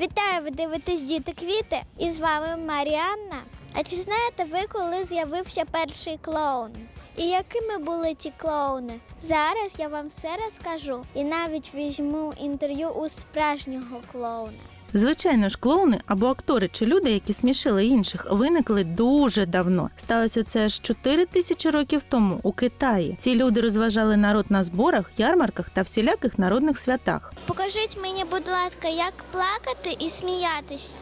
Вітаю, ви дивитесь діти квіти. І з вами Маріанна. А чи знаєте ви, коли з'явився перший клоун? І якими були ті клоуни? Зараз я вам все розкажу і навіть візьму інтерв'ю у справжнього клоуна. Звичайно ж, клоуни або актори чи люди, які смішили інших, виникли дуже давно. Сталося це аж 4 тисячі років тому у Китаї. Ці люди розважали народ на зборах, ярмарках та всіляких народних святах. Покажіть мені, будь ласка, як плакати і сміятися.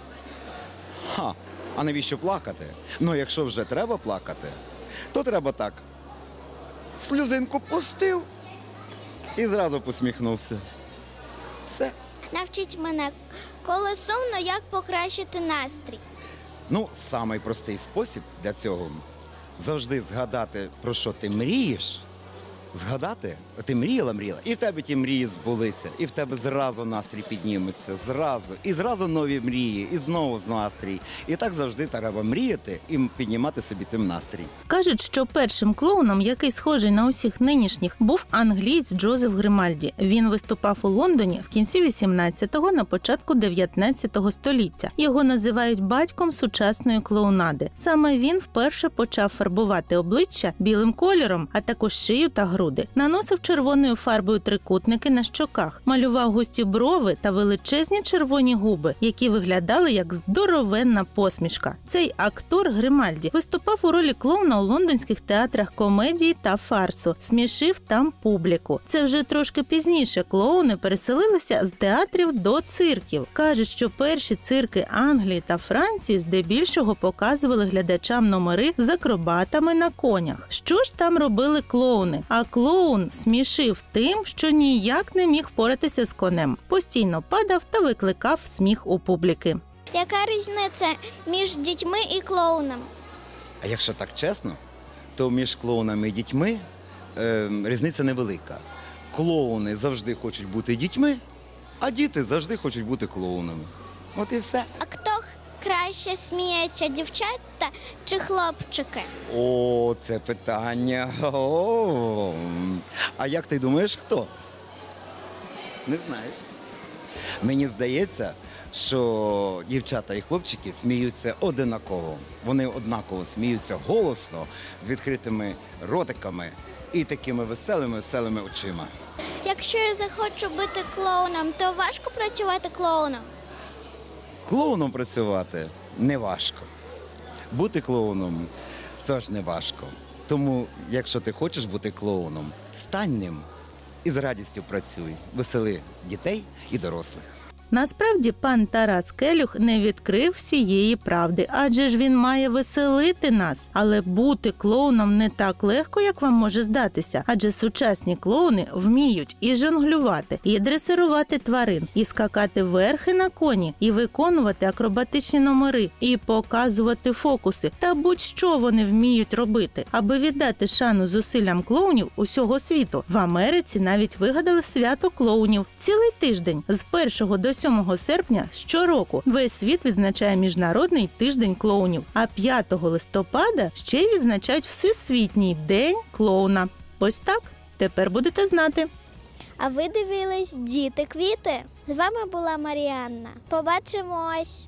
Ха, а навіщо плакати? Ну, якщо вже треба плакати, то треба так. Сльозинку пустив і зразу посміхнувся. Все. Навчіть мене, коли сумно, як покращити настрій. Ну, самий простий спосіб для цього завжди згадати, про що ти мрієш. Згадати, ти мріяла, мріяла, і в тебе ті мрії збулися, і в тебе зразу настрій підніметься, зразу, і зразу нові мрії, і знову з настрій. І так завжди треба мріяти і піднімати собі тим настрій. Кажуть, що першим клоуном, який схожий на усіх нинішніх, був англієць Джозеф Гримальді. Він виступав у Лондоні в кінці 18-го, на початку 19-го століття. Його називають батьком сучасної клоунади. Саме він вперше почав фарбувати обличчя білим кольором, а також шию та груди. Наносив червоною фарбою трикутники на щоках, малював густі брови та величезні червоні губи, які виглядали як здоровенна посмішка. Цей актор Гримальді виступав у ролі клоуна у лондонських театрах комедії та фарсу, смішив там публіку. Це вже трошки пізніше клоуни переселилися з театрів до цирків. Кажуть, що перші цирки Англії та Франції здебільшого показували глядачам номери з акробатами на конях. Що ж там робили клоуни? А клоун смішив тим, що ніяк не міг впоратися з конем. Постійно падав та викликав сміх у публіки. Яка різниця між дітьми і клоунами? А якщо так чесно, то між клоунами і дітьми е, різниця невелика. Клоуни завжди хочуть бути дітьми, а діти завжди хочуть бути клоунами. От і все. А хто краще сміється, дівчата чи хлопчики? О, це питання. О, а як ти думаєш, хто? Не знаєш. Мені здається, що дівчата і хлопчики сміються одинаково. Вони однаково сміються голосно, з відкритими ротиками і такими веселими, веселими очима. Якщо я захочу бути клоуном, то важко працювати клоуном. Клоуном працювати не важко. Бути клоуном теж не важко. Тому, якщо ти хочеш бути клоуном, стань ним і з радістю працюй, весели дітей і дорослих. Насправді пан Тарас Келюх не відкрив всієї правди, адже ж він має веселити нас. Але бути клоуном не так легко, як вам може здатися. Адже сучасні клоуни вміють і жонглювати, і дресирувати тварин, і скакати верхи на коні, і виконувати акробатичні номери, і показувати фокуси. Та будь-що вони вміють робити. Аби віддати шану зусиллям клоунів усього світу. В Америці навіть вигадали свято клоунів цілий тиждень з 1 до 7 серпня щороку. Весь світ відзначає міжнародний тиждень клоунів. А 5 листопада ще й відзначають Всесвітній день клоуна. Ось так. Тепер будете знати. А ви дивились діти квіти? З вами була Маріанна. Побачимось!